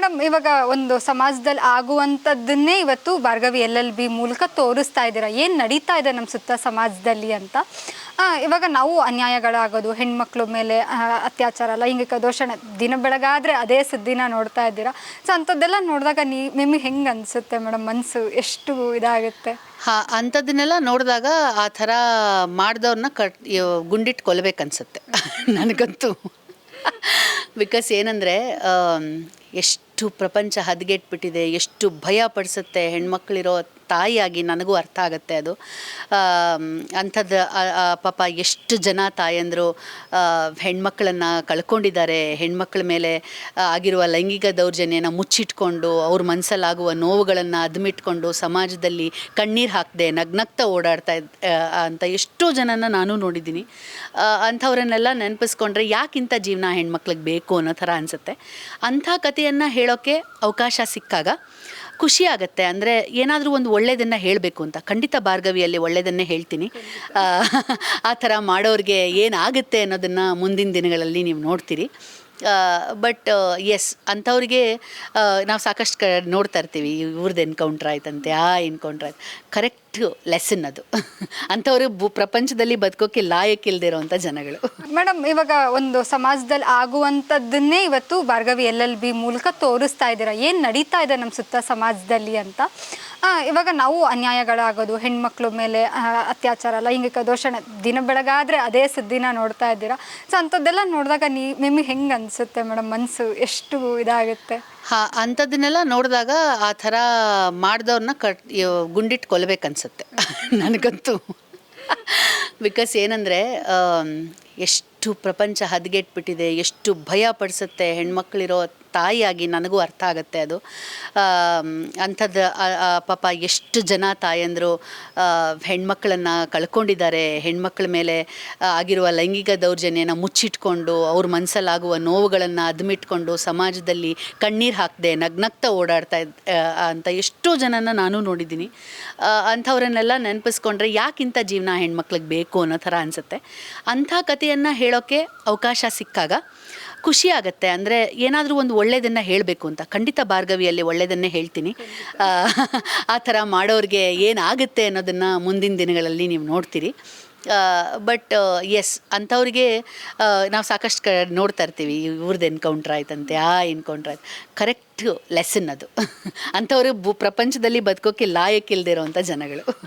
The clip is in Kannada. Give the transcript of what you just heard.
ಮೇಡಮ್, ಇವಾಗ ಒಂದು ಸಮಾಜದಲ್ಲಿ ಆಗುವಂಥದ್ದನ್ನೇ ಇವತ್ತು ಭಾರ್ಗವಿ ಎಲ್ ಎಲ್ ಬಿ ಮೂಲಕ ತೋರಿಸ್ತಾ ಇದ್ದೀರಾ? ಏನು ನಡೀತಾ ಇದೆ ನಮ್ಮ ಸುತ್ತ ಸಮಾಜದಲ್ಲಿ ಅಂತ? ಇವಾಗ ನಾವು ಅನ್ಯಾಯಗಳಾಗೋದು, ಹೆಣ್ಮಕ್ಳ ಮೇಲೆ ಅತ್ಯಾಚಾರ, ಲೈಂಗಿಕ ದೋಷಣೆ, ದಿನ ಬೆಳಗಾದರೆ ಅದೇ ಸುದ್ದಿನ ನೋಡ್ತಾ ಇದ್ದೀರಾ? ಸೊ ಅಂಥದ್ದೆಲ್ಲ ನೋಡಿದಾಗ ನೀ, ನಿಮಗೆ ಹೆಂಗೆ ಅನಿಸುತ್ತೆ ಮೇಡಮ್ ಮನಸ್ಸು ಎಷ್ಟು ಇದಾಗುತ್ತೆ? ಹಾ, ಅಂಥದ್ದನ್ನೆಲ್ಲ ನೋಡಿದಾಗ ಆ ಥರ ಮಾಡಿದವ್ರನ್ನ ಕಟ್ ಗುಂಡಿಟ್ಕೊಳ್ಬೇಕನ್ಸುತ್ತೆ, ನನಗಂತೂ. ಬಿಕಾಸ್ ಏನಂದರೆ ಎಷ್ಟು ಪ್ರಪಂಚ ಹದಗೆಟ್ಬಿಟ್ಟಿದೆ ಎಷ್ಟು ಭಯ ಪಡಿಸುತ್ತೆ ಹೆಣ್ಮಕ್ಳಿರೋ ತಾಯಿಯಾಗಿ ನನಗೂ ಅರ್ಥ ಆಗುತ್ತೆ ಅದು. ಅಂಥದ್ದು ಪಾಪ ಎಷ್ಟು ಜನ ತಾಯಂದರು ಹೆಣ್ಮಕ್ಳನ್ನು ಕಳ್ಕೊಂಡಿದ್ದಾರೆ. ಹೆಣ್ಮಕ್ಳ ಮೇಲೆ ಆಗಿರುವ ಲೈಂಗಿಕ ದೌರ್ಜನ್ಯನ ಮುಚ್ಚಿಟ್ಕೊಂಡು, ಅವ್ರ ಮನಸ್ಸಲ್ಲಾಗುವ ನೋವುಗಳನ್ನು ಅದ್ಮಿಟ್ಕೊಂಡು ಸಮಾಜದಲ್ಲಿ ಕಣ್ಣೀರು ಹಾಕದೆ ನಗ್ನಗ್ತಾ ಓಡಾಡ್ತಾ ಇದ್ದ ಅಂತ ಎಷ್ಟೋ ಜನನ ನಾನು ನೋಡಿದ್ದೀನಿ. ಅಂಥವ್ರನ್ನೆಲ್ಲ ನೆನಪಿಸ್ಕೊಂಡ್ರೆ ಯಾಕಿಂಥ ಜೀವನ ಹೆಣ್ಮಕ್ಳಿಗೆ ಬೇಕು ಅನ್ನೋ ಥರ ಅನಿಸುತ್ತೆ. ಅಂಥ ಕಥೆಯನ್ನು ಹೇಳೋಕ್ಕೆ ಅವಕಾಶ ಸಿಕ್ಕಾಗ ಖುಷಿ ಅಂದರೆ ಏನಾದರೂ ಒಂದು ಒಳ್ಳೆಯದನ್ನು ಹೇಳಬೇಕು ಅಂತ. ಖಂಡಿತ ಭಾರ್ಗವಿಯಲ್ಲಿ ಒಳ್ಳೆಯದನ್ನೇ ಹೇಳ್ತೀನಿ. ಆ, ಥರ ಮಾಡೋರಿಗೆ ಏನಾಗುತ್ತೆ ಅನ್ನೋದನ್ನು ಮುಂದಿನ ದಿನಗಳಲ್ಲಿ ನೀವು ನೋಡ್ತೀರಿ. ಬಟ್ ಎಸ್ ಅಂಥವ್ರಿಗೆ ನಾವು ಸಾಕಷ್ಟು ಕ ನೋಡ್ತಾ ಇರ್ತೀವಿ ಇವ್ರದ್ದು ಎನ್ಕೌಂಟ್ರ್ ಆಯ್ತಂತೆ, ಆ ಎನ್ಕೌಂಟ್ರ್ ಆಯ್ತು. ಕರೆಕ್ಟ್ ಲೆಸನ್ ಅದು. ಅಂಥವ್ರು ಪ್ರಪಂಚದಲ್ಲಿ ಬದುಕೋಕ್ಕೆ ಲಾಯಕ್ಕಿಲ್ದಿರೋವಂಥ ಜನಗಳು. ಮೇಡಮ್ ಇವಾಗ ಒಂದು ಸಮಾಜದಲ್ಲಿ ಆಗುವಂಥದ್ದನ್ನೇ ಇವತ್ತು ಭಾರ್ಗವಿ ಎಲ್ ಎಲ್ ಬಿ ಮೂಲಕ ತೋರಿಸ್ತಾ ಇದ್ದೀರಾ? ಏನು ನಡೀತಾ ಇದೆ ನಮ್ಮ ಸುತ್ತ ಸಮಾಜದಲ್ಲಿ ಅಂತ? ಇವಾಗ ನಾವು ಅನ್ಯಾಯಗಳಾಗೋದು, ಹೆಣ್ಮಕ್ಳ ಮೇಲೆ ಅತ್ಯಾಚಾರ, ಲೈಂಗಿಕ ದೋಷಣೆ, ದಿನ ಬೆಳಗಾದರೆ ಅದೇ ಸುದ್ದಿನ ನೋಡ್ತಾ ಇದ್ದೀರಾ? ಸೊ ಅಂಥದ್ದೆಲ್ಲ ನೋಡಿದಾಗ ನೀ, ನಿಮಗೆ ಹೆಂಗೆ ಅನಿಸುತ್ತೆ ಮೇಡಮ್ ಮನಸ್ಸು ಎಷ್ಟು ಇದಾಗುತ್ತೆ? ಹಾ, ಅಂಥದ್ದನ್ನೆಲ್ಲ ನೋಡಿದಾಗ ಆ ಥರ ಮಾಡಿದವ್ರನ್ನ ಕಟ್ ಗುಂಡಿಟ್ಟು ಕೊಲ್ಲಬೇಕನ್ಸುತ್ತೆ ನನಗಂತೂ. ಬಿಕಾಸ್ ಏನಂದರೆ ಎಷ್ಟು ಪ್ರಪಂಚ ಹದಗೆಟ್ಬಿಟ್ಟಿದೆ, ಎಷ್ಟು ಭಯ ಪಡಿಸುತ್ತೆ ಹೆಣ್ಮಕ್ಳಿರೋ ತಾಯಿಯಾಗಿ ನನಗೂ ಅರ್ಥ ಆಗುತ್ತೆ ಅದು. ಅಂಥದ್ದು ಪಾಪ ಎಷ್ಟು ಜನ ತಾಯಂದರು ಹೆಣ್ಮಕ್ಳನ್ನು ಕಳ್ಕೊಂಡಿದ್ದಾರೆ. ಹೆಣ್ಮಕ್ಳ ಮೇಲೆ ಆಗಿರುವ ಲೈಂಗಿಕ ದೌರ್ಜನ್ಯನ ಮುಚ್ಚಿಟ್ಕೊಂಡು, ಅವ್ರ ಮನಸ್ಸಲ್ಲಾಗುವ ನೋವುಗಳನ್ನು ಅದ್ಮಿಟ್ಕೊಂಡು ಸಮಾಜದಲ್ಲಿ ಕಣ್ಣೀರು ಹಾಕದೆ ನಗ್ನಗ್ತಾ ಓಡಾಡ್ತಾ ಅಂತ ಎಷ್ಟೋ ಜನನ ನಾನು ನೋಡಿದ್ದೀನಿ. ಅಂಥವ್ರನ್ನೆಲ್ಲ ನೆನಪಿಸ್ಕೊಂಡ್ರೆ ಯಾಕಿಂಥ ಜೀವನ ಹೆಣ್ಮಕ್ಳಿಗೆ ಬೇಕು ಅನ್ನೋ ಥರ ಅನಿಸುತ್ತೆ. ಅಂಥ ಕಥೆಯನ್ನು ಹೇಳೋಕ್ಕೆ ಅವಕಾಶ ಸಿಕ್ಕಾಗ ಖುಷಿ ಆಗುತ್ತೆ. ಅಂದರೆ ಏನಾದರೂ ಒಂದು ಒಳ್ಳೆಯದನ್ನು ಹೇಳಬೇಕು ಅಂತ. ಖಂಡಿತ ಭಾರ್ಗವಿಯಲ್ಲಿ ಒಳ್ಳೆಯದನ್ನೇ ಹೇಳ್ತೀನಿ. ಆ, ಥರ ಮಾಡೋರಿಗೆ ಏನಾಗುತ್ತೆ ಅನ್ನೋದನ್ನು ಮುಂದಿನ ದಿನಗಳಲ್ಲಿ ನೀವು ನೋಡ್ತೀರಿ. ಬಟ್ ಎಸ್ ಅಂಥವ್ರಿಗೆ ನಾವು ಸಾಕಷ್ಟು ಕ ನೋಡ್ತಾ ಇರ್ತೀವಿ. ಇವ್ರದ್ದು ಎನ್ಕೌಂಟ್ರ್ ಆಯ್ತಂತೆ ಆ ಎನ್ಕೌಂಟ್ರ್ ಆಯ್ತು. ಕರೆಕ್ಟ್ ಲೆಸನ್ ಅದು. ಅಂಥವ್ರು ಪ್ರಪಂಚದಲ್ಲಿ ಬದುಕೋಕ್ಕೆ ಲಾಯಕ್ಕಿಲ್ದಿರೋವಂಥ ಜನಗಳು.